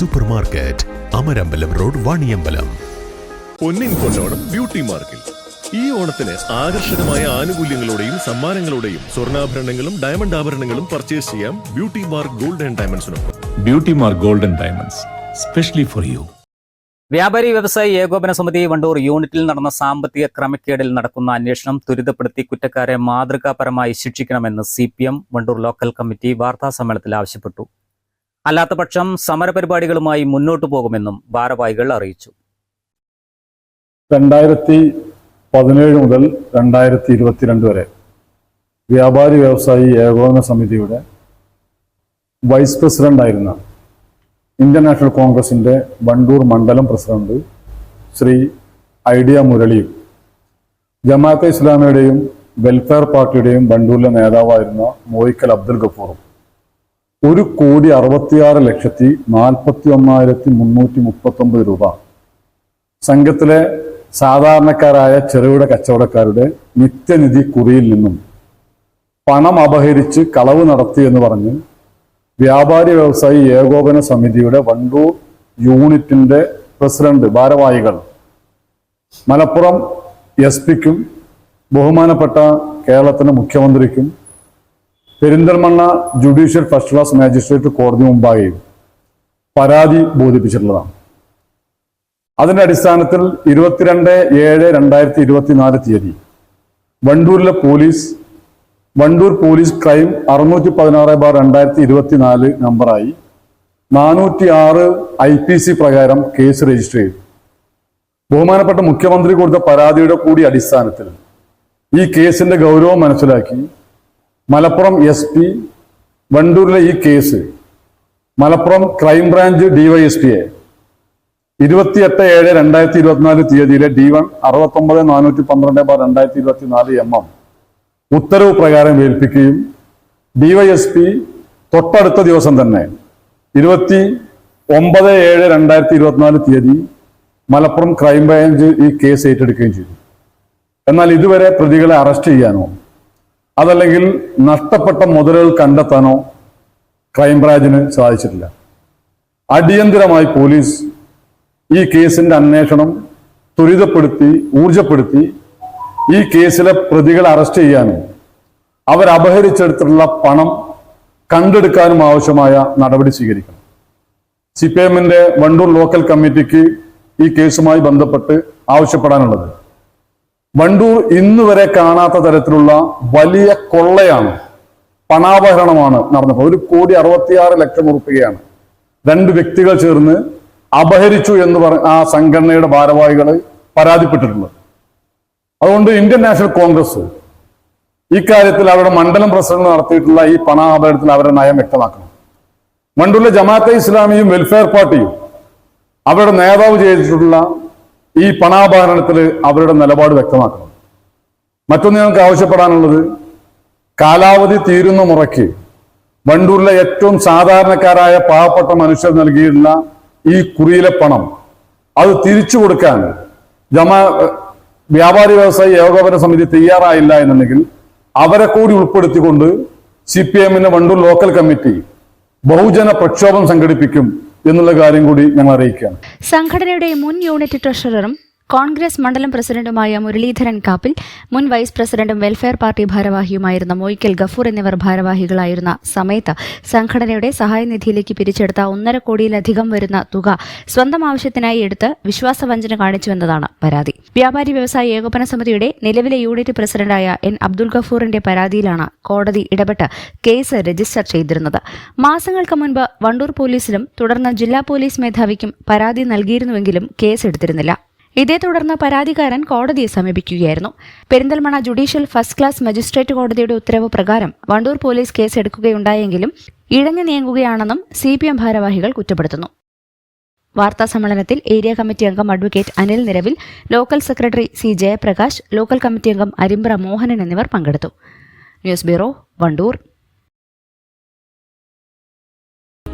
Supermarket Amarambalam road Vaniyambalam. പൊന്നിൻ കൊണ്ടോണം beauty മാർക്കിൽ. ഈ ഓണത്തിന് ആകർഷകമായ ആനുകൂല്യങ്ങളോടെയും സമ്മാനങ്ങളോടെയും സ്വർണാഭരണങ്ങളും ഡയമണ്ട് ആഭരണങ്ങളും പർച്ചേസ് ചെയ്യാം beauty mark gold and ഡയമണ്ട്സിനൊപ്പം. Beauty mark golden diamonds specially for you വ്യാപാരി വ്യവസായി ഏകോപന സമിതി വണ്ടൂർ യൂണിറ്റിൽ നടന്ന സാമ്പത്തിക ക്രമക്കേടിൽ നടക്കുന്ന അന്വേഷണം ത്വരിതപ്പെടുത്തി കുറ്റക്കാരെ മാതൃകാപരമായി ശിക്ഷിക്കണമെന്ന് C P M Wandoor local committee വാർത്താ സമ്മേളനത്തിൽ ആവശ്യപ്പെട്ടു. അല്ലാത്തപക്ഷം സമരപരിപാടികളുമായി മുന്നോട്ടു പോകുമെന്നും ഭാരവാഹികൾ അറിയിച്ചു. രണ്ടായിരത്തി പതിനേഴ് മുതൽ രണ്ടായിരത്തി ഇരുപത്തിരണ്ട് വരെ വ്യാപാരി വ്യവസായി ഏകോപന സമിതിയുടെ വൈസ് പ്രസിഡന്റായിരുന്ന ഇന്ത്യൻ നാഷണൽ കോൺഗ്രസിന്റെ വണ്ടൂർ മണ്ഡലം പ്രസിഡന്റ് ശ്രീ ഐഡിയ മുരളിയും ജമാഅത്തെ ഇസ്ലാമിയുടെയും വെൽഫെയർ പാർട്ടിയുടെയും വണ്ടൂരിലെ നേതാവായിരുന്ന മോയിക്കൽ അബ്ദുൽ ഗഫൂറും. ഒരു കോടി അറുപത്തിയാറ് ലക്ഷത്തി നാൽപ്പത്തി ഒന്നായിരത്തി മുന്നൂറ്റി മുപ്പത്തി ഒമ്പത് രൂപ. സംഘത്തിലെ സാധാരണക്കാരായ ചെറുകിട കച്ചവടക്കാരുടെ നിത്യനിധി കുറിയിൽ നിന്നും പണം അപഹരിച്ച് കളവ് നടത്തി എന്ന് പറഞ്ഞ് വ്യാപാരി വ്യവസായി ഏകോപന സമിതിയുടെ വണ്ടൂർ യൂണിറ്റിന്റെ പ്രസിഡന്റ് ഭാരവാഹികൾ മലപ്പുറം എസ് പിക്കും ബഹുമാനപ്പെട്ട കേരളത്തിന്റെ മുഖ്യമന്ത്രിക്കും Perinthalmanna judicial first class magistrate കോടതി മുമ്പായി പരാതി ബോധിപ്പിച്ചിട്ടുള്ളതാണ്. അതിന്റെ അടിസ്ഥാനത്തിൽ ഇരുപത്തിരണ്ട് ഏഴ് രണ്ടായിരത്തി ഇരുപത്തിനാല് തീയതി വണ്ടൂരിലെ പോലീസ് വണ്ടൂർ പോലീസ് ക്രൈം അറുന്നൂറ്റി പതിനാറ് ബാർ രണ്ടായിരത്തി ഇരുപത്തിനാല് നമ്പറായി നാനൂറ്റി ആറ് ഐ പി സി പ്രകാരം കേസ് രജിസ്റ്റർ ചെയ്തു. ബഹുമാനപ്പെട്ട മുഖ്യമന്ത്രി കൊടുത്ത പരാതിയുടെ കൂടി അടിസ്ഥാനത്തിൽ ഈ കേസിന്റെ ഗൗരവം മനസ്സിലാക്കി മലപ്പുറം എസ് പി വണ്ടൂരിലെ ഈ കേസ് മലപ്പുറം ക്രൈംബ്രാഞ്ച് ഡിവൈഎസ്പിയെ ഇരുപത്തിയെട്ട് ഏഴ് രണ്ടായിരത്തി ഇരുപത്തിനാല് തീയതിയിലെ ഡി വൺ അറുപത്തൊമ്പത് നാനൂറ്റി പന്ത്രണ്ട് ബാർ രണ്ടായിരത്തി ഇരുപത്തിനാല് എം എം ഉത്തരവ് പ്രകാരം ഏൽപ്പിക്കുകയും ഡിവൈഎസ്പി തൊട്ടടുത്ത ദിവസം തന്നെ ഇരുപത്തി ഒമ്പത് ഏഴ് രണ്ടായിരത്തി ഇരുപത്തിനാല് തീയതി മലപ്പുറം ക്രൈംബ്രാഞ്ച് ഈ കേസ് ഏറ്റെടുക്കുകയും ചെയ്തു. എന്നാൽ ഇതുവരെ പ്രതികളെ അറസ്റ്റ് ചെയ്യാനോ അതല്ലെങ്കിൽ നഷ്ടപ്പെട്ട മുതലുകൾ കണ്ടെത്താനോ ക്രൈംബ്രാഞ്ചിന് സാധിച്ചിട്ടില്ല. അടിയന്തിരമായി പോലീസ് ഈ കേസിന്റെ അന്വേഷണം ത്വരിതപ്പെടുത്തി ഊർജപ്പെടുത്തി ഈ കേസിലെ പ്രതികളെ അറസ്റ്റ് ചെയ്യാനും അവരപഹരിച്ചെടുത്തിട്ടുള്ള പണം കണ്ടെടുക്കാനും ആവശ്യമായ നടപടി സ്വീകരിക്കണം. സി പി എമ്മിന്റെ വണ്ടൂർ ലോക്കൽ കമ്മിറ്റിക്ക് ഈ കേസുമായി ബന്ധപ്പെട്ട് ആവശ്യപ്പെടാനുള്ളത് വണ്ടൂർ ഇന്ന് വരെ കാണാത്ത തരത്തിലുള്ള വലിയ കൊള്ളയാണ് പണാപഹരണമാണ് നടന്നത് ഒരു കോടി അറുപത്തിയാറ് ലക്ഷം ഉറുപ്പികയാണ്. രണ്ട് വ്യക്തികൾ ചേർന്ന് അപഹരിച്ചു എന്ന് പറ ആ സംഘടനയുടെ ഭാരവാഹികൾ പരാതിപ്പെട്ടിട്ടുള്ളത്. അതുകൊണ്ട് ഇന്ത്യൻ നാഷണൽ കോൺഗ്രസ് ഇക്കാര്യത്തിൽ അവരുടെ മണ്ഡലം പ്രസിഡന്റ് നടത്തിയിട്ടുള്ള ഈ പണാപഹരണത്തിൽ അവരുടെ നയം വ്യക്തമാക്കണം. മണ്ടൂരിലെ ജമാഅത്തെ ഇസ്ലാമിയും വെൽഫെയർ പാർട്ടിയും അവരുടെ നേതാവ് ചെയ്തിട്ടുള്ള ഈ പണാപഹരണത്തിൽ അവരുടെ നിലപാട് വ്യക്തമാക്കണം. മറ്റൊന്ന് ഞങ്ങൾക്ക് ആവശ്യപ്പെടാനുള്ളത് കാലാവധി തീരുന്ന മുറയ്ക്ക് വണ്ടൂരിലെ ഏറ്റവും സാധാരണക്കാരായ പാവപ്പെട്ട മനുഷ്യർ നൽകിയിട്ടുള്ള ഈ കുറിയിലെ പണം അത് തിരിച്ചു കൊടുക്കാൻ ജമാ വ്യാപാരി വ്യവസായി ഏകോപന സമിതി തയ്യാറായില്ല എന്നുണ്ടെങ്കിൽ അവരെ കൂടി ഉൾപ്പെടുത്തിക്കൊണ്ട് സി പി എമ്മിന്റെ വണ്ടൂർ ലോക്കൽ കമ്മിറ്റി ബഹുജന പ്രക്ഷോഭം സംഘടിപ്പിക്കും എന്നുള്ള കാര്യം കൂടി ഞങ്ങൾ അറിയിക്കുകയാണ്. സംഘടനയുടെ മുൻ യൂണിറ്റ് ട്രഷററും കോൺഗ്രസ് മണ്ഡലം പ്രസിഡന്റുമായ മുരളീധരൻ കാപ്പിൽ മുൻ വൈസ് പ്രസിഡന്റും വെൽഫെയർ പാർട്ടി ഭാരവാഹിയുമായിരുന്ന മൊയ്ക്കൽ ഗഫൂർ എന്നിവർ ഭാരവാഹികളായിരുന്ന സമയത്ത് സംഘടനയുടെ സഹായനിധിയിലേക്ക് പിരിച്ചെടുത്ത ഒന്നര കോടിയിലധികം വരുന്ന തുക സ്വന്തം ആവശ്യത്തിനായി എടുത്ത് വിശ്വാസവഞ്ചന കാണിച്ചുവെന്നതാണ് പരാതി. വ്യാപാരി വ്യവസായ ഏകോപന സമിതിയുടെ നിലവിലെ യൂണിറ്റ് പ്രസിഡന്റായ എൻ അബ്ദുൾ ഗഫൂറിന്റെ പരാതിയിലാണ് കോടതി ഇടപെട്ട് കേസ് രജിസ്റ്റർ ചെയ്തിരുന്നത്. മാസങ്ങൾക്ക് മുൻപ് വണ്ടൂർ പോലീസിലും തുടർന്ന് ജില്ലാ പോലീസ് മേധാവിക്കും പരാതി നൽകിയിരുന്നുവെങ്കിലും കേസ് എടുത്തിരുന്നില്ല. ഇതേ തുടർന്ന് പരാതിക്കാരൻ കോടതിയെ സമീപിക്കുകയായിരുന്നു. Perinthalmanna judicial first class magistrate കോടതിയുടെ ഉത്തരവ് പ്രകാരം വണ്ടൂർ പോലീസ് കേസ് എടുക്കുകയുണ്ടായെങ്കിലും ഇഴഞ്ഞു നീങ്ങുകയാണെന്നും സി പി എം ഭാരവാഹികൾ കുറ്റപ്പെടുത്തുന്നു. വാർത്താ സമ്മേളനത്തിൽ ഏരിയ കമ്മിറ്റി അംഗം advocate Anil Niravil local secretary C Jayaprakash local committee അംഗം അരിമ്പ്ര മോഹനൻ എന്നിവർ പങ്കെടുത്തു. News bureau Wandoor.